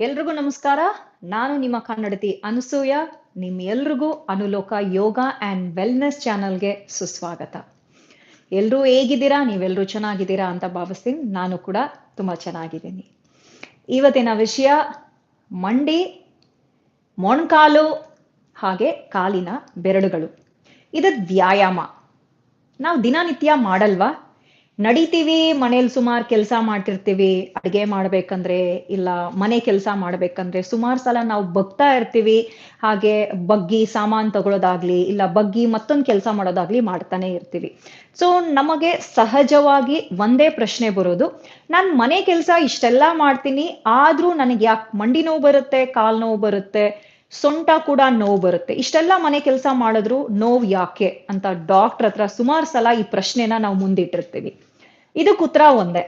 ಎಲ್ರಿಗೂ ನಮಸ್ಕಾರ. ನಾನು ನಿಮ್ಮ ಕನ್ನಡತಿ ಅನಸೂಯ. ನಿಮ್ಮೆಲ್ರಿಗೂ ಅನುಲೋಕ ಯೋಗ ಆ್ಯಂಡ್ ವೆಲ್ನೆಸ್ ಚಾನಲ್ಗೆ ಸುಸ್ವಾಗತ. ಎಲ್ಲರೂ ಹೇಗಿದ್ದೀರಾ? ನೀವೆಲ್ಲರೂ ಚೆನ್ನಾಗಿದ್ದೀರಾ ಅಂತ ಭಾವಿಸ್ತೀನಿ. ನಾನು ಕೂಡ ತುಂಬ ಚೆನ್ನಾಗಿದ್ದೀನಿ. ಇವತ್ತಿನ ವಿಷಯ ಮಂಡಿ, ಮೊಣಕಾಲು ಹಾಗೆ ಕಾಲಿನ ಬೆರಳುಗಳು. ಇದು ವ್ಯಾಯಾಮ. ನಾವು ದಿನನಿತ್ಯ ಮಾಡಲ್ವಾ? ನಡಿತೀವಿ, ಮನೇಲಿ ಸುಮಾರು ಕೆಲಸ ಮಾಡ್ತಿರ್ತೀವಿ. ಅಡುಗೆ ಮಾಡ್ಬೇಕಂದ್ರೆ ಇಲ್ಲ, ಮನೆ ಕೆಲಸ ಮಾಡ್ಬೇಕಂದ್ರೆ ಸುಮಾರು ಸಲ ನಾವು ಬಗ್ತಾ ಇರ್ತೀವಿ. ಹಾಗೆ ಬಗ್ಗಿ ಸಾಮಾನು ತಗೊಳ್ಳೋದಾಗ್ಲಿ ಇಲ್ಲ ಬಗ್ಗಿ ಮತ್ತೊಂದು ಕೆಲಸ ಮಾಡೋದಾಗ್ಲಿ ಮಾಡ್ತಾನೆ ಇರ್ತೀವಿ. ಸೊ ನಮಗೆ ಸಹಜವಾಗಿ ಒಂದೇ ಪ್ರಶ್ನೆ ಬರೋದು, ನಾನು ಮನೆ ಕೆಲಸ ಇಷ್ಟೆಲ್ಲ ಮಾಡ್ತೀನಿ, ಆದ್ರೂ ನನಗೆ ಯಾಕೆ ಮಂಡಿ ನೋವು ಬರುತ್ತೆ, ಕಾಲ್ ನೋವು ಬರುತ್ತೆ, ಸೊಂಟ ಕೂಡ ನೋವು ಬರುತ್ತೆ. ಇಷ್ಟೆಲ್ಲ ಮನೆ ಕೆಲಸ ಮಾಡಿದ್ರು ನೋವು ಯಾಕೆ ಅಂತ ಡಾಕ್ಟರ್ ಹತ್ರ ಸುಮಾರು ಸಲ ಈ ಪ್ರಶ್ನೆನ ನಾವು ಮುಂದಿಟ್ಟಿರ್ತೀವಿ. ಇದಕ್ಕೆ ಉತ್ತರ ಒಂದೇ.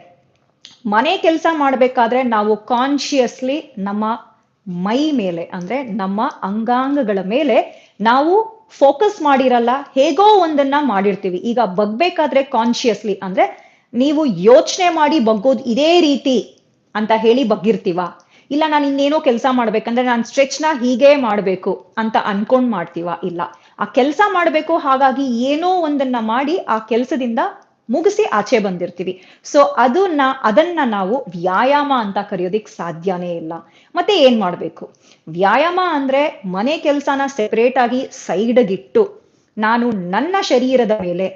ಮನೆ ಕೆಲಸ ಮಾಡಬೇಕಾದ್ರೆ ನಾವು ಕಾನ್ಶಿಯಸ್ಲಿ ನಮ್ಮ ಮೈ ಮೇಲೆ, ಅಂದ್ರೆ ನಮ್ಮ ಅಂಗಾಂಗಗಳ ಮೇಲೆ ನಾವು ಫೋಕಸ್ ಮಾಡಿರಲ್ಲ, ಹೇಗೋ ಒಂದನ್ನ ಮಾಡಿರ್ತೀವಿ. ಈಗ ಬಗ್ಬೇಕಾದ್ರೆ ಕಾನ್ಶಿಯಸ್ಲಿ ಅಂದ್ರೆ ನೀವು ಯೋಚನೆ ಮಾಡಿ ಬಗ್ಗೋದು ಇದೇ ರೀತಿ ಅಂತ ಹೇಳಿ ಬಗ್ಗಿರ್ತೀವ. ಇಲ್ಲ, ನಾನು ಇನ್ನೇನೋ ಕೆಲಸ ಮಾಡ್ಬೇಕಂದ್ರೆ ನಾನು ಸ್ಟ್ರೆಚ್ನ ಹೀಗೆ ಮಾಡಬೇಕು ಅಂತ ಅನ್ಕೊಂಡ್ ಮಾಡ್ತೀವ? ಇಲ್ಲ. ಆ ಕೆಲಸ ಮಾಡಬೇಕು, ಹಾಗಾಗಿ ಏನೋ ಒಂದನ್ನ ಮಾಡಿ ಆ ಕೆಲಸದಿಂದ ಮುಗಿಸಿ ಆಚೆ ಬಂದಿರ್ತೀವಿ. ಸೊ ಅದನ್ನ ಅದನ್ನ ನಾವು ವ್ಯಾಯಾಮ ಅಂತ ಕರೆಯೋದಿಕ್ ಸಾಧ್ಯನೇ ಇಲ್ಲ. ಮತ್ತೆ ಏನ್ ಮಾಡ್ಬೇಕು? ವ್ಯಾಯಾಮ ಅಂದ್ರೆ ಮನೆ ಕೆಲಸನ ಸೆಪರೇಟ್ ಆಗಿ ಸೈಡ್ಗಿಟ್ಟು ನಾನು ನನ್ನ ಶರೀರದ ಮೇಲೆ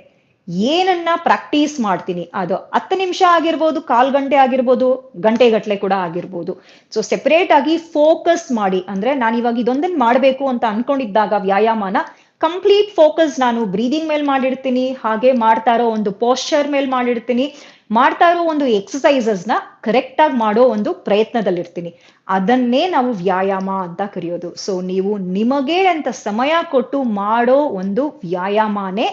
ಏನನ್ನ ಪ್ರಾಕ್ಟೀಸ್ ಮಾಡ್ತೀನಿ, ಅದು ಹತ್ತು ನಿಮಿಷ ಆಗಿರ್ಬೋದು, ಕಾಲ್ ಗಂಟೆ ಆಗಿರ್ಬೋದು ಗಂಟೆ ಗಟ್ಟಲೆ ಕೂಡ ಆಗಿರ್ಬೋದು. ಸೊ ಸೆಪರೇಟ್ ಆಗಿ ಫೋಕಸ್ ಮಾಡಿ, ಅಂದ್ರೆ ನಾನು ಇವಾಗ ಇದೊಂದನ್ನ ಮಾಡಬೇಕು ಅಂತ ಅನ್ಕೊಂಡಿದ್ದಾಗ ವ್ಯಾಯಾಮನ ಕಂಪ್ಲೀಟ್ ಫೋಕಸ್ ನಾನು ಬ್ರೀದಿಂಗ್ ಮೇಲೆ ಮಾಡಿರ್ತೀನಿ, ಹಾಗೆ ಮಾಡ್ತಾ ಇರೋ ಒಂದು ಪೋಸ್ಚರ್ ಮೇಲೆ ಮಾಡಿರ್ತೀನಿ. ಮಾಡ್ತಾ ಇರೋ ಒಂದು ಎಕ್ಸಸೈಸಸ್ನ ಕರೆಕ್ಟ್ ಆಗಿ ಮಾಡೋ ಒಂದು ಪ್ರಯತ್ನದಲ್ಲಿರ್ತೀನಿ. ಅದನ್ನೇ ನಾವು ವ್ಯಾಯಾಮ ಅಂತ ಕರೆಯೋದು. ಸೊ ನೀವು ನಿಮಗೆ ಅಂತ ಸಮಯ ಕೊಟ್ಟು ಮಾಡೋ ಒಂದು ವ್ಯಾಯಾಮನೇ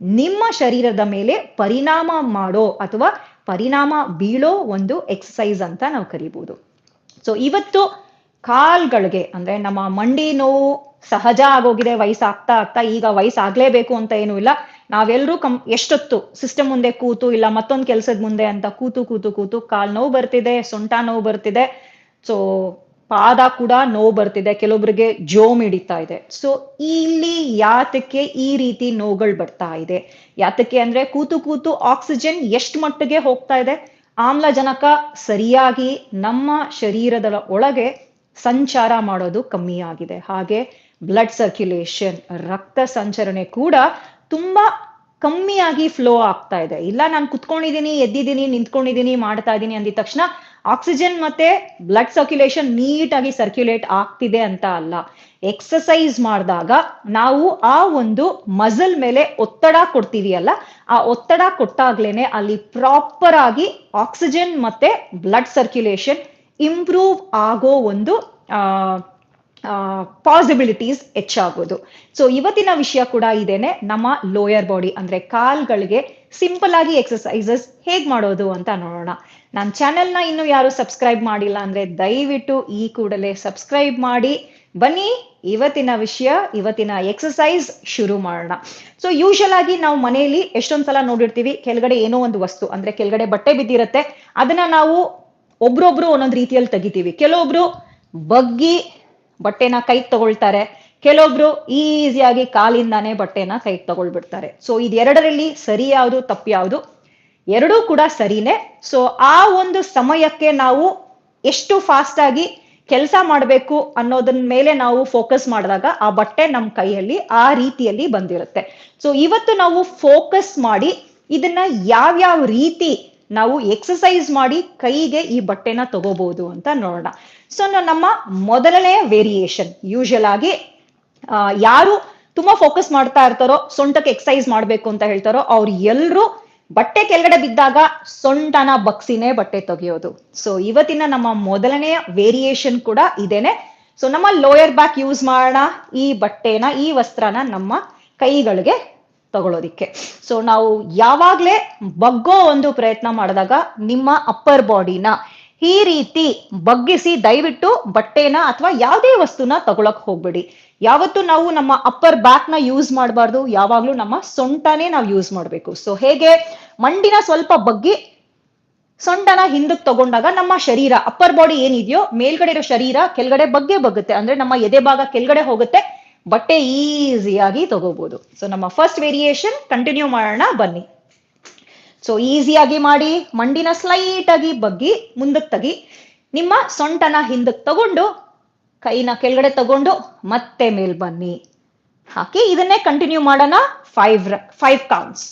ನಿಮ್ಮ ಶರೀರದ ಮೇಲೆ ಪರಿಣಾಮ ಮಾಡೋ ಅಥವಾ ಪರಿಣಾಮ ಬೀಳೋ ಒಂದು ಎಕ್ಸಸೈಸ್ ಅಂತ ನಾವು ಕರಿಬಹುದು ಸೊ ಇವತ್ತು ಕಾಲ್ಗಳಿಗೆ, ಅಂದ್ರೆ ನಮ್ಮ ಮಂಡಿ ನೋವು ಸಹಜ ಆಗೋಗಿದೆ ವಯಸ್ಸಾಗ್ತಾ ಆಗ್ತಾ ಈಗ ವಯಸ್ಸಾಗ್ಲೇಬೇಕು ಅಂತ ಏನೂ ಇಲ್ಲ. ನಾವೆಲ್ಲರೂ ಕಂ ಎಷ್ಟೊತ್ತು ಸಿಸ್ಟಮ್ ಮುಂದೆ ಕೂತು, ಇಲ್ಲ ಮತ್ತೊಂದು ಕೆಲ್ಸದ ಮುಂದೆ ಅಂತ ಕೂತು ಕೂತು ಕೂತು ಕಾಲ್ ನೋವು ಬರ್ತಿದೆ, ಸೊಂಟ ನೋವು ಬರ್ತಿದೆ. ಸೊ ಪಾದ ಕೂಡ ನೋವು ಬರ್ತಿದೆ, ಕೆಲವೊಬ್ರಿಗೆ ಜೋಮ್ ಹಿಡಿತಾ ಇದೆ. ಸೊ ಇಲ್ಲಿ ಯಾತಕ್ಕೆ ಈ ರೀತಿ ನೋವುಗಳು ಬರ್ತಾ ಇದೆ? ಯಾತಕ್ಕೆ ಅಂದ್ರೆ ಕೂತು ಕೂತು ಆಕ್ಸಿಜನ್ ಎಷ್ಟು ಮಟ್ಟಿಗೆ ಹೋಗ್ತಾ ಇದೆ? ಆಮ್ಲಜನಕ ಸರಿಯಾಗಿ ನಮ್ಮ ಶರೀರದ ಒಳಗೆ ಸಂಚಾರ ಮಾಡೋದು ಕಮ್ಮಿ ಆಗಿದೆ. ಹಾಗೆ ಬ್ಲಡ್ ಸರ್ಕ್ಯುಲೇಷನ್ ರಕ್ತ ಸಂಚರಣೆ ಕೂಡ ತುಂಬಾ ಕಮ್ಮಿಯಾಗಿ ಫ್ಲೋ ಆಗ್ತಾ ಇದೆ. ಇಲ್ಲ, ನಾನು ಕುತ್ಕೊಂಡಿದ್ದೀನಿ ಎದ್ದಿದ್ದೀನಿ ನಿಂತ್ಕೊಂಡಿದ್ದೀನಿ ಮಾಡ್ತಾ ಇದ್ದೀನಿ ಅಂದಿದ ತಕ್ಷಣ ಆಕ್ಸಿಜನ್ ಮತ್ತೆ ಬ್ಲಡ್ ಸರ್ಕ್ಯುಲೇಷನ್ ನೀಟಾಗಿ ಸರ್ಕ್ಯುಲೇಟ್ ಆಗ್ತಿದೆ ಅಂತ ಅಲ್ಲ. ಎಕ್ಸಸೈಸ್ ಮಾಡಿದಾಗ ನಾವು ಆ ಒಂದು ಮಸಲ್ ಮೇಲೆ ಒತ್ತಡ ಕೊಡ್ತೀವಿ ಅಲ್ಲ ಆ ಒತ್ತಡ ಕೊಟ್ಟಾಗ್ಲೇನೆ ಅಲ್ಲಿ ಪ್ರಾಪರ್ ಆಗಿ ಆಕ್ಸಿಜನ್ ಮತ್ತೆ ಬ್ಲಡ್ ಸರ್ಕ್ಯುಲೇಷನ್ ಇಂಪ್ರೂವ್ ಆಗೋ ಒಂದು ಪಾಸಿಬಿಲಿಟೀಸ್ ಹೆಚ್ಚಾಗೋದು. ಸೊ ಇವತ್ತಿನ ವಿಷಯ ಕೂಡ ಇದೇನೆ, ನಮ್ಮ ಲೋಯರ್ ಬಾಡಿ ಅಂದ್ರೆ ಕಾಲ್ಗಳಿಗೆ ಸಿಂಪಲ್ ಆಗಿ ಎಕ್ಸಸೈಸಸ್ ಹೇಗ್ ಮಾಡೋದು ಅಂತ ನೋಡೋಣ. ನನ್ನ ಚಾನೆಲ್ನ ಇನ್ನು ಯಾರು ಸಬ್ಸ್ಕ್ರೈಬ್ ಮಾಡಿಲ್ಲ ಅಂದ್ರೆ ದಯವಿಟ್ಟು ಈ ಕೂಡಲೇ ಸಬ್ಸ್ಕ್ರೈಬ್ ಮಾಡಿ. ಬನ್ನಿ, ಇವತ್ತಿನ ವಿಷಯ, ಇವತ್ತಿನ ಎಕ್ಸಸೈಸ್ ಶುರು ಮಾಡೋಣ. ಸೊ ಯೂಶಲ್ ಆಗಿ ನಾವು ಮನೆಯಲ್ಲಿ ಎಷ್ಟೊಂದ್ಸಲ ನೋಡಿರ್ತೀವಿ, ಕೆಳಗಡೆ ಏನೋ ಒಂದು ವಸ್ತು, ಅಂದ್ರೆ ಕೆಳಗಡೆ ಬಟ್ಟೆ ಬಿದ್ದಿರುತ್ತೆ, ಅದನ್ನ ನಾವು ಒಬ್ರೊಬ್ರು ಒಂದೊಂದು ರೀತಿಯಲ್ಲಿ ತೆಗಿತೀವಿ. ಕೆಲವೊಬ್ರು ಬಗ್ಗಿ ಬಟ್ಟೆನ ಕೈಗೆ ತಗೊಳ್ತಾರೆ. ಕೆಲವೊಬ್ರು ಈಸಿಯಾಗಿ ಕಾಲಿಂದಾನೇ ಬಟ್ಟೆನ ಕೈಗೆ ತಗೊಳ್ಬಿಡ್ತಾರೆ. ಸೊ ಇದೆರಡರಲ್ಲಿ ಸರಿ ಯಾವುದು, ತಪ್ಪು ಯಾವುದು? ಎರಡೂ ಕೂಡ ಸರಿನೇ. ಸೊ ಆ ಒಂದು ಸಮಯಕ್ಕೆ ನಾವು ಎಷ್ಟು ಫಾಸ್ಟ್ ಆಗಿ ಕೆಲಸ ಮಾಡಬೇಕು ಅನ್ನೋದನ್ ಮೇಲೆ ನಾವು ಫೋಕಸ್ ಮಾಡಿದಾಗ ಆ ಬಟ್ಟೆ ನಮ್ಮ ಕೈಯಲ್ಲಿ ಆ ರೀತಿಯಲ್ಲಿ ಬಂದಿರುತ್ತೆ. ಸೊ ಇವತ್ತು ನಾವು ಫೋಕಸ್ ಮಾಡಿ ಇದನ್ನ ಯಾವ್ಯಾವ ರೀತಿ ನಾವು ಎಕ್ಸಸೈಸ್ ಮಾಡಿ ಕೈಗೆ ಈ ಬಟ್ಟೆನ ತಗೋಬಹುದು ಅಂತ ನೋಡೋಣ. ಸೊ ನಮ್ಮ ಮೊದಲನೇ ವೇರಿಯೇಷನ್ ಯೂಶಲ್ ಆಗಿ ಯಾರು ತುಂಬಾ ಫೋಕಸ್ ಮಾಡ್ತಾ ಇರ್ತಾರೋ, ಸೊಂಟಕ್ಕೆ ಎಕ್ಸಸೈಸ್ ಮಾಡ್ಬೇಕು ಅಂತ ಹೇಳ್ತಾರೋ, ಅವ್ರು ಎಲ್ರು ಬಟ್ಟೆ ಕೆಳಗಡೆ ಬಿದ್ದಾಗ ಸೊಂಟನ ಬಗ್ಸಿನೇ ಬಟ್ಟೆ ತೆಗೆಯೋದು. ಸೊ ಇವತ್ತಿನ ನಮ್ಮ ಮೊದಲನೆಯ ವೇರಿಯೇಷನ್ ಕೂಡ ಇದೇನೆ. ಸೊ ನಮ್ಮ ಲೋಯರ್ ಬ್ಯಾಕ್ ಯೂಸ್ ಮಾಡೋಣ, ಈ ಬಟ್ಟೆನ, ಈ ವಸ್ತ್ರನ ನಮ್ಮ ಕೈಗಳಿಗೆ ತಗೊಳ್ಳೋದಿಕ್ಕೆ ಸೊ ನಾವು ಯಾವಾಗ್ಲೇ ಬಗ್ಗೋ ಒಂದು ಪ್ರಯತ್ನ ಮಾಡಿದಾಗ ನಿಮ್ಮ ಅಪ್ಪರ್ ಬಾಡಿನ ಈ ರೀತಿ ಬಗ್ಗಿಸಿ ದಯವಿಟ್ಟು ಬಟ್ಟೆನ ಅಥವಾ ಯಾವುದೇ ವಸ್ತುನ ತಗೊಳಕ್ ಹೋಗ್ಬೇಡಿ. ಯಾವತ್ತು ನಾವು ನಮ್ಮ ಅಪ್ಪರ್ ಬ್ಯಾಕ್ನ ಯೂಸ್ ಮಾಡಬಾರ್ದು. ಯಾವಾಗ್ಲೂ ನಮ್ಮ ಸೊಂಟನೇ ನಾವು ಯೂಸ್ ಮಾಡಬೇಕು. ಸೊ ಹೇಗೆ ಮಂಡಿನ ಸ್ವಲ್ಪ ಬಗ್ಗಿ ಸೊಂಟನ ಹಿಂದಕ್ಕೆ ತಗೊಂಡಾಗ ನಮ್ಮ ಶರೀರ ಅಪ್ಪರ್ ಬಾಡಿ ಏನಿದೆಯೋ ಮೇಲ್ಗಡೆ ಇರೋ ಶರೀರ ಕೆಳಗಡೆ ಬಗ್ಗೆ ಬಗ್ಗುತ್ತೆ. ಅಂದ್ರೆ ನಮ್ಮ ಎದೆ ಭಾಗ ಕೆಳಗಡೆ ಹೋಗುತ್ತೆ. ಬಟ್ಟೆ ಈಸಿಯಾಗಿ ತಗೋಬಹುದು ಸೊ ನಮ್ಮ ಫಸ್ಟ್ ವೇರಿಯೇಷನ್ ಕಂಟಿನ್ಯೂ ಮಾಡೋಣ, ಬನ್ನಿ. ಸೊ ಈಸಿಯಾಗಿ ಮಾಡಿ, ಮಂಡಿನ ಸ್ಲೈಟ್ ಆಗಿ ಬಗ್ಗಿ ಮುಂದಕ್ಕೆ ತಗಿ, ನಿಮ್ಮ ಸೊಂಟನ ಹಿಂದಕ್ಕೆ ತಗೊಂಡು, ಕೈನ ಕೆಳಗಡೆ ತಗೊಂಡು, ಮತ್ತೆ ಮೇಲ್ ಬನ್ನಿ. ಹಾಕಿ, ಇದನ್ನೇ ಕಂಟಿನ್ಯೂ ಮಾಡೋಣ ಫೈವ್ ಫೈವ್ ಕೌಂಟ್ಸ್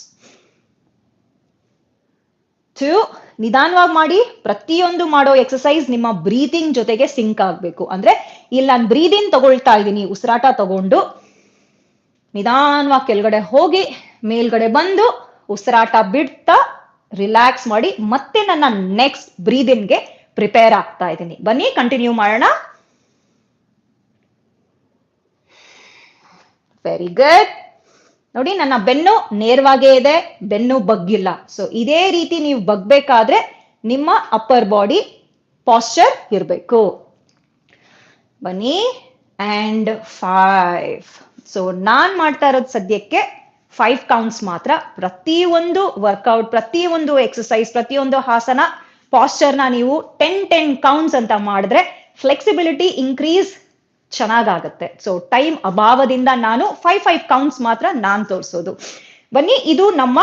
ಟು ನಿಧಾನವಾಗಿ ಮಾಡಿ, ಪ್ರತಿಯೊಂದು ಮಾಡೋ ಎಕ್ಸಸೈಸ್ ನಿಮ್ಮ ಬ್ರೀತಿಂಗ್ ಜೊತೆಗೆ ಸಿಂಕ್ ಆಗ್ಬೇಕು. ಅಂದ್ರೆ ಇಲ್ಲಿ ನಾನು ಬ್ರೀದಿಂಗ್ ತಗೊಳ್ತಾ ಇದ್ದೀನಿ, ಉಸಿರಾಟ ತಗೊಂಡು. ನಿಧಾನವಾಗಿ ಕೆಳಗಡೆ ಹೋಗಿ, ಮೇಲ್ಗಡೆ ಬಂದು, ಉಸಿರಾಟ ಬಿಡ್ತಾ ರಿಲ್ಯಾಕ್ಸ್ ಮಾಡಿ, ಮತ್ತೆ ನನ್ನ ನೆಕ್ಸ್ಟ್ ಬ್ರೀದಿಂಗ್ಗೆ ಪ್ರಿಪೇರ್ ಆಗ್ತಾ ಇದ್ದೀನಿ. ಬನ್ನಿ ಕಂಟಿನ್ಯೂ ಮಾಡೋಣ. ವೆರಿ ಗುಡ್ ನೋಡಿ, ನನ್ನ ಬೆನ್ನು ನೇರವಾಗೇ ಇದೆ, ಬೆನ್ನು ಬಗ್ಗಿಲ್ಲ. ಸೊ ಇದೇ ರೀತಿ ನೀವು ಬಗ್ಬೇಕಾದ್ರೆ ನಿಮ್ಮ ಅಪ್ಪರ್ ಬಾಡಿ ಪಾಶ್ಚರ್ ಇರಬೇಕು. ಬನ್ನಿ ಅಂಡ್ ಫೈವ್ ಸೊ ನಾನ್ ಮಾಡ್ತಾ ಇರೋದು ಸದ್ಯಕ್ಕೆ ಫೈವ್ ಕೌಂಟ್ಸ್ ಮಾತ್ರ. ಪ್ರತಿಯೊಂದು ವರ್ಕೌಟ್ ಪ್ರತಿಯೊಂದು ಎಕ್ಸಸೈಸ್ ಪ್ರತಿಯೊಂದು ಹಾಸನ ಪಾಶ್ಚರ್ನ ನೀವು ಟೆನ್ ಟೆನ್ ಕೌಂಟ್ಸ್ ಅಂತ ಮಾಡಿದ್ರೆ ಫ್ಲೆಕ್ಸಿಬಿಲಿಟಿ ಇನ್ಕ್ರೀಸ್ ಚೆನ್ನಾಗಾಗತ್ತೆ. ಸೊ ಟೈಮ್ ಅಭಾವದಿಂದ ನಾನು ಫೈವ್ ಫೈವ್ ಕೌಂಟ್ಸ್ ಮಾತ್ರ ನಾನ್ ತೋರಿಸೋದು. ಬನ್ನಿ, ಇದು ನಮ್ಮ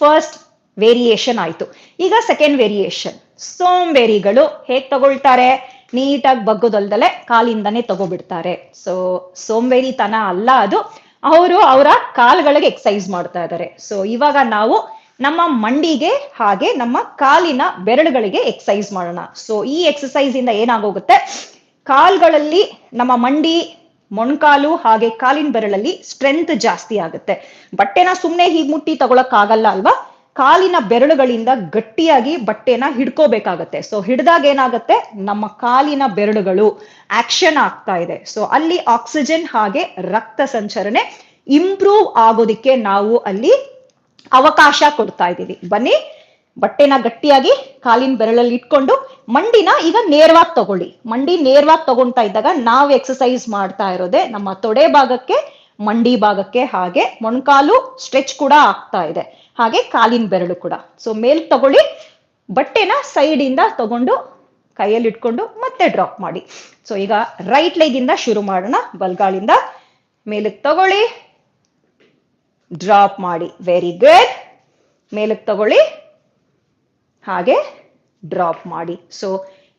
ಫಸ್ಟ್ ವೇರಿಯೇಷನ್ ಆಯ್ತು. ಈಗ ಸೆಕೆಂಡ್ ವೇರಿಯೇಷನ್ ಸೋಂಬೇರಿಗಳು ಹೇಗ್ ತಗೊಳ್ತಾರೆ? ನೀಟಾಗಿ ಬಗ್ಗೋದಲ್ದಲೆ ಕಾಲಿಂದನೇ ತಗೋಬಿಡ್ತಾರೆ. ಸೊ ಸೋಂಬೇರಿತನ ಅಲ್ಲ ಅದು. ಅವರು ಅವರ ಕಾಲ್ಗಳಿಗೆ ಎಕ್ಸಸೈಸ್ ಮಾಡ್ತಾ ಇದ್ದಾರೆ ಸೊ ಇವಾಗ ನಾವು ನಮ್ಮ ಮಂಡಿಗೆ ಹಾಗೆ ನಮ್ಮ ಕಾಲಿನ ಬೆರಳುಗಳಿಗೆ ಎಕ್ಸಸೈಸ್ ಮಾಡೋಣ. ಸೊ ಈ ಎಕ್ಸಸೈಸ್ ಇಂದ ಏನಾಗೋಗುತ್ತೆ? ಕಾಲ್ಗಳಲ್ಲಿ ನಮ್ಮ ಮಂಡಿ, ಮೊಣಕಾಲು ಹಾಗೆ ಕಾಲಿನ ಬೆರಳಲ್ಲಿ ಸ್ಟ್ರೆಂತ್ ಜಾಸ್ತಿ ಆಗುತ್ತೆ. ಬಟ್ಟೆನ ಸುಮ್ಮನೆ ಹೀಗೆ ಮುಟ್ಟಿ ತಗೊಳಕ್ ಆಗಲ್ಲ ಅಲ್ವಾ? ಕಾಲಿನ ಬೆರಳುಗಳಿಂದ ಗಟ್ಟಿಯಾಗಿ ಬಟ್ಟೆನ ಹಿಡ್ಕೋಬೇಕಾಗತ್ತೆ. ಸೊ ಹಿಡ್ದಾಗ ಏನಾಗುತ್ತೆ? ನಮ್ಮ ಕಾಲಿನ ಬೆರಳುಗಳು ಆಕ್ಷನ್ ಆಗ್ತಾ ಇದೆ. ಸೊ ಅಲ್ಲಿ ಆಕ್ಸಿಜನ್ ಹಾಗೆ ರಕ್ತ ಸಂಚರಣೆ ಇಂಪ್ರೂವ್ ಆಗೋದಿಕ್ಕೆ ನಾವು ಅಲ್ಲಿ ಅವಕಾಶ ಕೊಡ್ತಾ ಇದ್ದೀವಿ. ಬನ್ನಿ ಬಟ್ಟೆನ ಗಟ್ಟಿಯಾಗಿ ಕಾಲಿನ ಬೆರಳಲ್ಲಿ ಇಟ್ಕೊಂಡು ಮಂಡಿನ ಈಗ ನೇರವಾಗಿ ತಗೊಳ್ಳಿ. ಮಂಡಿ ನೇರವಾಗಿ ತಗೊಳ್ತಾ ಇದ್ದಾಗ ನಾವು ಎಕ್ಸಸೈಸ್ ಮಾಡ್ತಾ ಇರೋದೇ ನಮ್ಮ ತೊಡೆ ಭಾಗಕ್ಕೆ, ಮಂಡಿ ಭಾಗಕ್ಕೆ ಹಾಗೆ ಮೊಣಕಾಲು ಸ್ಟ್ರೆಚ್ ಕೂಡ ಆಗ್ತಾ ಇದೆ. ಹಾಗೆ ಕಾಲಿನ ಬೆರಳು ಕೂಡ. ಸೊ ಮೇಲ್ ತಗೊಳ್ಳಿ, ಬಟ್ಟೆನ ಸೈಡ್ ಇಂದ ತಗೊಂಡು ಕೈಯಲ್ಲಿ ಇಟ್ಕೊಂಡು ಮತ್ತೆ ಡ್ರಾಪ್ ಮಾಡಿ. ಸೊ ಈಗ ರೈಟ್ ಲೆಗ್ ಇಂದ ಶುರು ಮಾಡೋಣ. ಬಲ್ಗಾಲಿಂದ ಮೇಲಕ್ಕೆ ತಗೊಳ್ಳಿ. ಡ್ರಾಪ್ ಮಾಡಿ. ವೆರಿ ಗುಡ್ ಮೇಲಕ್ಕೆ ತಗೊಳ್ಳಿ. ಹಾಗೆ ಡ್ರಾಪ್ ಮಾಡಿ. ಸೊ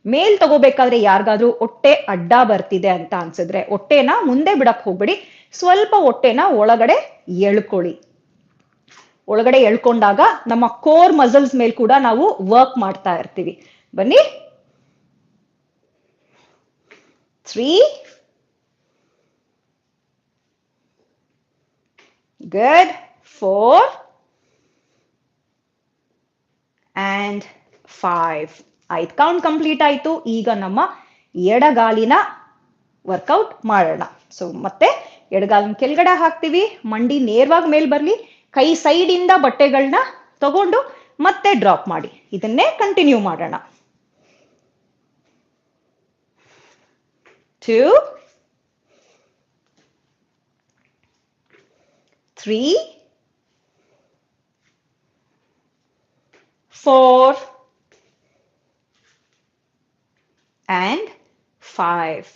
ಮೇಲ್ ತಗೋಬೇಕಾದ್ರೆ ಯಾರಿಗಾದ್ರೂ ಹೊಟ್ಟೆ ಅಡ್ಡ ಬರ್ತಿದೆ ಅಂತ ಅನ್ಸಿದ್ರೆ ಹೊಟ್ಟೆನ ಮುಂದೆ ಬಿಡಕ್ ಹೋಗ್ಬೇಡಿ. ಸ್ವಲ್ಪ ಹೊಟ್ಟೆನ ಒಳಗಡೆ ಎಳ್ಕೊಳ್ಳಿ. ಒಳಗಡೆ ಎಳ್ಕೊಂಡಾಗ ನಮ್ಮ ಕೋರ್ ಮಸಲ್ಸ್ ಮೇಲ್ ಕೂಡ ನಾವು ವರ್ಕ್ ಮಾಡ್ತಾ ಇರ್ತೀವಿ. ಬನ್ನಿ. Three good four and five ಆಯ್ತು. ಕೌಂಟ್ ಕಂಪ್ಲೀಟ್ ಆಯ್ತು. ಈಗ ನಮ್ಮ ಎಡಗಾಲಿನ ವರ್ಕೌಟ್ ಮಾಡೋಣ. ಸೊ ಮತ್ತೆ ಎಡಗಾಲಿನ ಕೆಳಗಡೆ ಹಾಕ್ತೀವಿ. ಮಂಡಿ ನೇರವಾಗಿ ಮೇಲ್ ಬರ್ಲಿ. ಕೈ ಸೈಡ್ ಇಂದ ಬಟ್ಟೆಗಳನ್ನ ತಗೊಂಡು ಮತ್ತೆ ಡ್ರಾಪ್ ಮಾಡಿ. ಇದನ್ನೇ ಕಂಟಿನ್ಯೂ ಮಾಡೋಣ. Two three four and five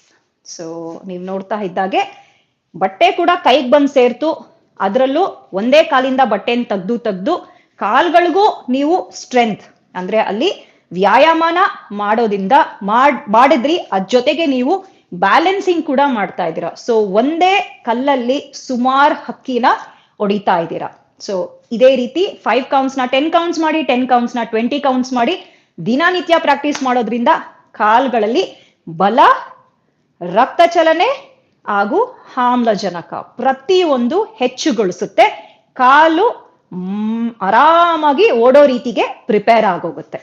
so ನೀವು ನೋಡ್ತಾ ಇದ್ದಾಗೆ, ಬಟ್ಟೆ ಕೂಡ ಕೈಗೆ ಬಂದು ಸೇರ್ತು. ಅದರಲ್ಲೂ ಒಂದೇ ಕಾಲಿಂದ ಬಟ್ಟೆನ ತೆಗ್ದು ತೆಗ್ದು, ಕಾಲ್ಗಳಿಗೂ ನೀವು ಸ್ಟ್ರೆಂತ್. ಅಂದ್ರೆ ಅಲ್ಲಿ ವ್ಯಾಯಾಮನ ಮಾಡೋದ್ರಿಂದ ಮಾಡ್, ಮಾಡಿದ್ರಿ, ಅದ್ ಜೊತೆಗೆ ನೀವು ಬ್ಯಾಲೆನ್ಸಿಂಗ್ ಕೂಡ ಮಾಡ್ತಾ ಇದ್ದೀರಾ. ಸೊ ಒಂದೇ ಕಲ್ಲಲ್ಲಿ ಸುಮಾರು ಹಕ್ಕಿನ ಹೊಡಿತಾ ಇದ್ದೀರಾ. ಸೊ ಇದೇ ರೀತಿ ಫೈವ್ ಕೌಂಟ್ಸ್ನ ಟೆನ್ ಕೌಂಟ್ಸ್ ಮಾಡಿ ಟೆನ್ ಕೌಂಟ್ಸ್ನ ಟ್ವೆಂಟಿ ಕೌಂಟ್ಸ್ ಮಾಡಿ ದಿನನಿತ್ಯ ಪ್ರಾಕ್ಟೀಸ್ ಮಾಡೋದ್ರಿಂದ ಕಾಲ್ಗಳಲ್ಲಿ ಬಲ ರಕ್ತ ಚಲನೆ ಹಾಗೂ ಆಮ್ಲಜನಕ ಪ್ರತಿಯೊಂದು ಹೆಚ್ಚುಗೊಳಿಸುತ್ತೆ. ಕಾಲು ಆರಾಮಾಗಿ ಓಡೋ ರೀತಿಗೆ ಪ್ರಿಪೇರ್ ಆಗೋಗುತ್ತೆ.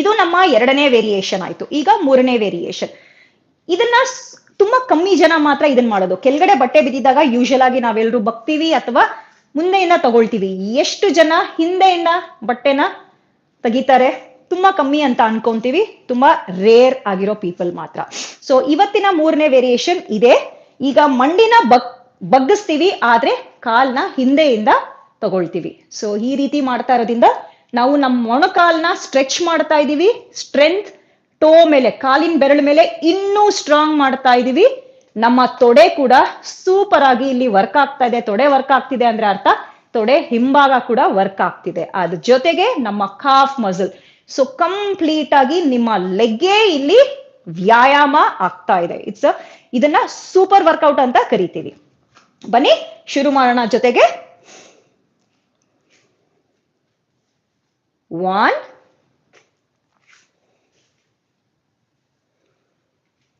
ಇದು ನಮ್ಮ ಎರಡನೇ ವೇರಿಯೇಷನ್ ಆಯ್ತು. ಈಗ ಮೂರನೇ ವೇರಿಯೇಷನ್ ಇದನ್ನ ತುಂಬಾ ಕಮ್ಮಿ ಜನ ಮಾತ್ರ ಇದನ್ನ ಮಾಡೋದು. ಕೆಳಗಡೆ ಬಟ್ಟೆ ಬಿದ್ದಿದ್ದಾಗ ಯೂಶಲ್ ಆಗಿ ನಾವೆಲ್ಲರೂ ಬಗ್ತೀವಿ ಅಥವಾ ಮುಂದೆಯಿಂದ ತಗೊಳ್ತೀವಿ. ಎಷ್ಟು ಜನ ಹಿಂದೆಯಿಂದ ಬಟ್ಟೆನ ತೆಗಿತಾರೆ? ತುಂಬಾ ಕಮ್ಮಿ ಅಂತ ಅನ್ಕೊಂತೀವಿ. ತುಂಬಾ ರೇರ್ ಆಗಿರೋ ಪೀಪಲ್ ಮಾತ್ರ. ಸೊ ಇವತ್ತಿನ ಮೂರನೇ ವೇರಿಯೇಷನ್ ಇದೆ. ಈಗ ಮಂಡಿನ ಬಗ್, ಬಗ್ಗಿಸ್ತೀವಿ. ಆದ್ರೆ ಕಾಲ್ನ ಹಿಂದೆಯಿಂದ ತಗೊಳ್ತೀವಿ. ಸೊ ಈ ರೀತಿ ಮಾಡ್ತಾ ಇರೋದ್ರಿಂದ ನಾವು ನಮ್ಮ ಮೊಣಕಾಲ್ನ ಸ್ಟ್ರೆಚ್ ಮಾಡ್ತಾ ಇದೀವಿ. ಸ್ಟ್ರೆಂತ್ ಟೋ ಮೇಲೆ, ಕಾಲಿನ ಬೆರಳ ಮೇಲೆ ಇನ್ನೂ ಸ್ಟ್ರಾಂಗ್ ಮಾಡ್ತಾ ಇದೀವಿ. ನಮ್ಮ ತೊಡೆ ಕೂಡ ಸೂಪರ್ ಆಗಿ ಇಲ್ಲಿ ವರ್ಕ್ ಆಗ್ತಾ ಇದೆ. ತೊಡೆ ವರ್ಕ್ ಆಗ್ತಿದೆ ಅಂದ್ರೆ ಅರ್ಥ? ತೊಡೆ ಹಿಂಭಾಗ ಕೂಡ ವರ್ಕ್ ಆಗ್ತಿದೆ. ಅದ್ರ ಜೊತೆಗೆ ನಮ್ಮ ಕಾಫ್ ಮಸಲ್ ಸೊ ಕಂಪ್ಲೀಟ್ ಆಗಿ ನಿಮ್ಮ ಲೆಗ್ಗೆ ಇಲ್ಲಿ ವ್ಯಾಯಾಮ ಆಗ್ತಾ ಇದೆ. ಇಟ್ಸ್ ಇದನ್ನ ಸೂಪರ್ ವರ್ಕೌಟ್ ಅಂತ ಕರಿತೀವಿ. ಬನ್ನಿ, ಶುರು ಮಾಡೋಣ ಜೊತೆಗೆ. One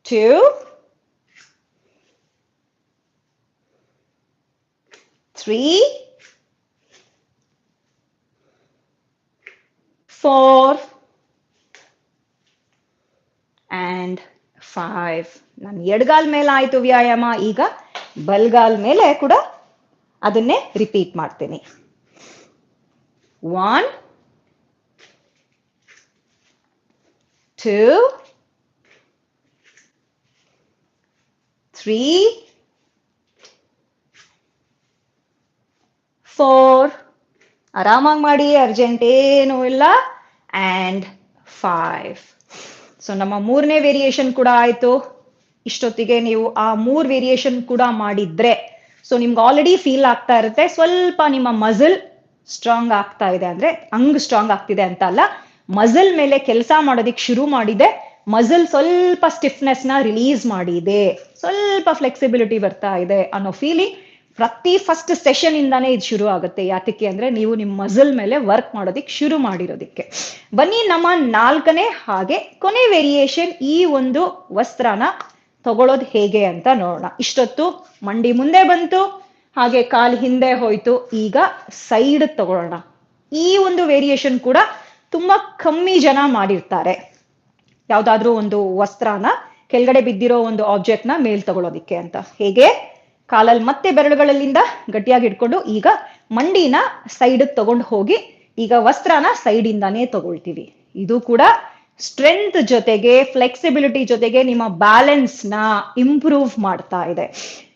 two three four, and five ನಾನು ಎಡಗಾಲ್ ಮೇಲೆ ಆಯ್ತು ವ್ಯಾಯಾಮ. ಈಗ ಬಲ್ಗಾಲ್ ಮೇಲೆ ಕೂಡ ಅದನ್ನೇ ರಿಪೀಟ್ ಮಾಡ್ತೀನಿ. ಒನ್ ಟೂ ತ್ರೀ ಫೋರ್ ಆರಾಮಾಗಿ ಮಾಡಿ ಅರ್ಜೆಂಟ್ ಏನೂ ಇಲ್ಲ. ಆ್ಯಂಡ್ ಫೈವ್ ಸೊ ನಮ್ಮ ಮೂರನೇ ವೇರಿಯೇಷನ್ ಕೂಡ ಆಯಿತು. ಇಷ್ಟೊತ್ತಿಗೆ ನೀವು ಆ ಮೂರು ವೇರಿಯೇಷನ್ ಕೂಡ ಮಾಡಿದ್ರೆ ಸೊ ನಿಮ್ಗೆ ಆಲ್ರೆಡಿ ಫೀಲ್ ಆಗ್ತಾ ಇರುತ್ತೆ. ಸ್ವಲ್ಪ ನಿಮ್ಮ ಮಸಲ್ ಸ್ಟ್ರಾಂಗ್ ಆಗ್ತಾ ಇದೆ ಅಂದ್ರೆ, ಹಂಗ್ ಸ್ಟ್ರಾಂಗ್ ಆಗ್ತಿದೆ ಅಂತ ಅಲ್ಲ ಮಸಲ್ ಮೇಲೆ ಕೆಲಸ ಮಾಡೋದಿಕ್ ಶುರು ಮಾಡಿದೆ. ಮಸಲ್ ಸ್ವಲ್ಪ ಸ್ಟಿಫ್ನೆಸ್ನ ರಿಲೀಸ್ ಮಾಡಿದೆ. ಸ್ವಲ್ಪ ಫ್ಲೆಕ್ಸಿಬಿಲಿಟಿ ಬರ್ತಾ ಇದೆ ಅನ್ನೋ ಫೀಲಿಂಗ್ ಪ್ರತಿ ಫಸ್ಟ್ ಸೆಷನ್ ಇಂದಾನೇ ಇದು ಶುರು ಆಗುತ್ತೆ. ಯಾತಕ್ಕೆ ಅಂದ್ರೆ ನೀವು ನಿಮ್ಮ ಮಸಲ್ ಮೇಲೆ ವರ್ಕ್ ಮಾಡೋದಿಕ್ ಶುರು ಮಾಡಿರೋದಿಕ್ಕೆ. ಬನ್ನಿ ನಮ್ಮ ನಾಲ್ಕನೇ ಹಾಗೆ ಕೊನೆ ವೇರಿಯೇಷನ್ ಈ ಒಂದು ವಸ್ತ್ರನ ತಗೊಳ್ಳೋದು ಹೇಗೆ ಅಂತ ನೋಡೋಣ. ಇಷ್ಟೊತ್ತು ಮಂಡಿ ಮುಂದೆ ಬಂತು, ಹಾಗೆ ಕಾಲ್ ಹಿಂದೆ ಹೋಯ್ತು. ಈಗ ಸೈಡ್ ತಗೊಳ್ಳೋಣ. ಈ ಒಂದು ವೇರಿಯೇಷನ್ ಕೂಡ ತುಂಬಾ ಕಮ್ಮಿ ಜನ ಮಾಡಿರ್ತಾರೆ. ಯಾವ್ದಾದ್ರೂ ಒಂದು ವಸ್ತ್ರನ, ಕೆಳಗಡೆ ಬಿದ್ದಿರೋ ಒಂದು ಆಬ್ಜೆಕ್ಟ್ನ ಮೇಲ್ ತಗೊಳ್ಳೋದಿಕ್ಕೆ ಅಂತ. ಹೇಗೆ? ಕಾಲಲ್ಲಿ ಮತ್ತೆ ಬೆರಳುಗಳಲ್ಲಿಂದ ಗಟ್ಟಿಯಾಗಿ ಇಟ್ಕೊಂಡು ಈಗ ಮಂಡಿನ ಸೈಡ್ ತಗೊಂಡು ಹೋಗಿ ಈಗ ವಸ್ತ್ರನ ಸೈಡ್ ಇಂದಾನೇ ತಗೊಳ್ತೀವಿ. ಇದು ಕೂಡ ಸ್ಟ್ರೆಂತ್ ಜೊತೆಗೆ ಫ್ಲೆಕ್ಸಿಬಿಲಿಟಿ ಜೊತೆಗೆ ನಿಮ್ಮ ಬ್ಯಾಲೆನ್ಸ್ನ ಇಂಪ್ರೂವ್ ಮಾಡ್ತಾ ಇದೆ.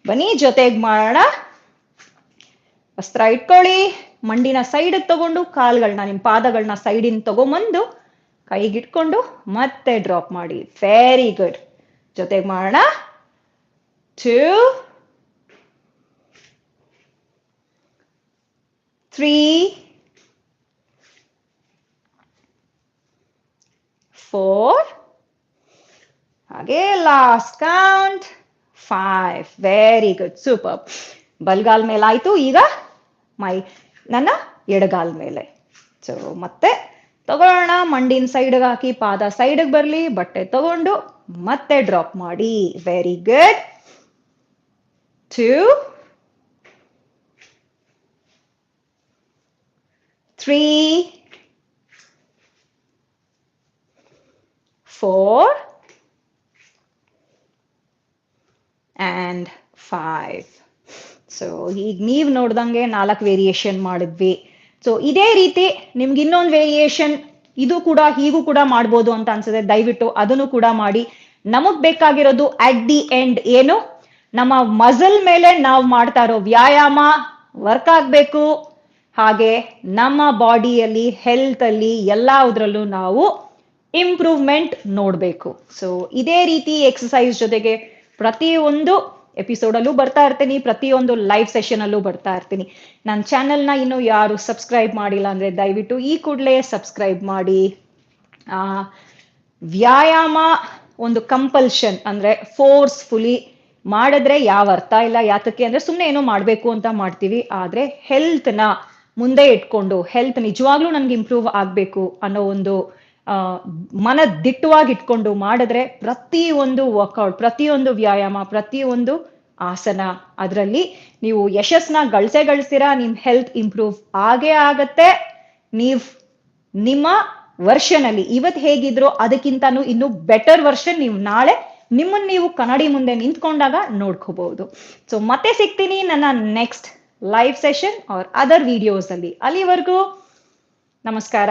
ಬನ್ನಿ ಜೊತೆಗೆ ಮಾಡೋಣ. ವಸ್ತ್ರ ಇಟ್ಕೊಳ್ಳಿ. ಮಂಡಿನ ಸೈಡ್ ತಗೊಂಡು ಕಾಲ್ಗಳನ್ನ ನಿಮ್ಮ ಪಾದಗಳನ್ನ ಸೈಡಿನ ತಗೊಂಬಂದು ಕೈಗಿಟ್ಕೊಂಡು ಮತ್ತೆ ಡ್ರಾಪ್ ಮಾಡಿ. ವೆರಿ ಗುಡ್ ಜೊತೆಗೆ ಮಾಡೋಣ. ಟೂ ತ್ರೀ ಫೋರ್ ಹಾಗೆ last count five very good super ಬಲ್ಗಾಲ್ ಮೇಲೆ ಆಯ್ತು. ಈಗ ಮೈ, ನನ್ನ ಎಡಗಾಲ್ ಮೇಲೆ. ಸೊ ಮತ್ತೆ ತಗೊಳ್ಳೋಣ. ಮಂಡಿನ ಸೈಡ್ಗೆ ಹಾಕಿ, ಪಾದ ಸೈಡ್ಗೆ ಬರಲಿ. ಬಟ್ಟೆ ತಗೊಂಡು ಮತ್ತೆ ಡ್ರಾಪ್ ಮಾಡಿ. Very good two three four and five so ಈಗ ನೀವು ನೋಡ್ದಂಗೆ ನಾಲ್ಕು ವೇರಿಯೇಷನ್ ಮಾಡಿದ್ವಿ. ಸೊ ಇದೇ ರೀತಿ ನಿಮ್ಗೆ ಇನ್ನೊಂದು ವೇರಿಯೇಷನ್ ಇದು ಕೂಡ, ಹೀಗೂ ಕೂಡ ಮಾಡ್ಬೋದು ಅಂತ ಅನ್ಸುತ್ತೆ. ದಯವಿಟ್ಟು ಅದನ್ನು ಕೂಡ ಮಾಡಿ. ನಮಗ್ ಬೇಕಾಗಿರೋದು ಅಟ್ ದಿ ಎಂಡ್ ಏನು? ನಮ್ಮ ಮಸಲ್ ಮೇಲೆ ನಾವು ಮಾಡ್ತಾ ಇರೋ ವ್ಯಾಯಾಮ ವರ್ಕ್ ಆಗ್ಬೇಕು. ಹಾಗೆ ನಮ್ಮ ಬಾಡಿಯಲ್ಲಿ ಹೆಲ್ತ್ ಅಲ್ಲಿ ಎಲ್ಲದರಲ್ಲೂ ನಾವು ಇಂಪ್ರೂವ್ಮೆಂಟ್ ನೋಡಬೇಕು. ಸೊ ಇದೇ ರೀತಿ ಎಕ್ಸಸೈಸ್ ಜೊತೆಗೆ ಪ್ರತಿಯೊಂದು ಎಪಿಸೋಡಲ್ಲೂ ಬರ್ತಾ ಇರ್ತೀನಿ, ಪ್ರತಿಯೊಂದು ಲೈವ್ ಸೆಷನ್ ಅಲ್ಲೂ ಬರ್ತಾ ಇರ್ತೀನಿ. ನನ್ನ ಚಾನೆಲ್ನ ಇನ್ನೂ ಯಾರು ಸಬ್ಸ್ಕ್ರೈಬ್ ಮಾಡಿಲ್ಲ ಅಂದ್ರೆ ದಯವಿಟ್ಟು ಈ ಕೂಡಲೇ ಸಬ್ಸ್ಕ್ರೈಬ್ ಮಾಡಿ. ವ್ಯಾಯಾಮ ಒಂದು ಕಂಪಲ್ಷನ್ ಅಂದ್ರೆ ಫೋರ್ಸ್ಫುಲಿ ಮಾಡಿದ್ರೆ ಯಾವ ಅರ್ಥ ಇಲ್ಲ, ಯಾತಕ್ಕೆ ಅಂದ್ರೆ ಸುಮ್ಮನೆ ಏನೋ ಮಾಡಬೇಕು ಅಂತ ಮಾಡ್ತೀವಿ, ಆದ್ರೆ ಹೆಲ್ತ್ನ ಮುಂದೆ ಇಟ್ಕೊಂಡು ಹೆಲ್ತ್ ನಿಜವಾಗ್ಲೂ ನನ್ಗೆ ಇಂಪ್ರೂವ್ ಆಗಬೇಕು ಅನ್ನೋ ಒಂದು ಮನ ದಿಟ್ಟವಾಗಿ ಇಟ್ಕೊಂಡು ಮಾಡಿದ್ರೆ ಪ್ರತಿ ಒಂದು ವರ್ಕೌಟ್ ಪ್ರತಿಯೊಂದು ವ್ಯಾಯಾಮ ಪ್ರತಿಯೊಂದು ಆಸನ, ಅದರಲ್ಲಿ ನೀವು ಯಶಸ್ನ ಗಳಿಸೇ ಗಳಿಸ್ತೀರಾ ನಿಮ್ ಹೆಲ್ತ್ ಇಂಪ್ರೂವ್ ಆಗೇ ಆಗತ್ತೆ. ನೀವ್ ನಿಮ್ಮ ವರ್ಷನಲ್ಲಿ ಇವತ್ ಹೇಗಿದ್ರು ಅದಕ್ಕಿಂತನೂ ಇನ್ನು ಬೆಟರ್ ವರ್ಷನ್ ನೀವು ನಾಳೆ ನಿಮ್ಮನ್ನ ನೀವು ಕನ್ನಡಿ ಮುಂದೆ ನಿಂತ್ಕೊಂಡಾಗ ನೋಡ್ಕೋಬಹುದು ಸೊ ಮತ್ತೆ ಸಿಗ್ತೀನಿ ನನ್ನ next live session or other videos ಅಲ್ಲಿ. ಅಲ್ಲಿವರೆಗೂ ನಮಸ್ಕಾರ.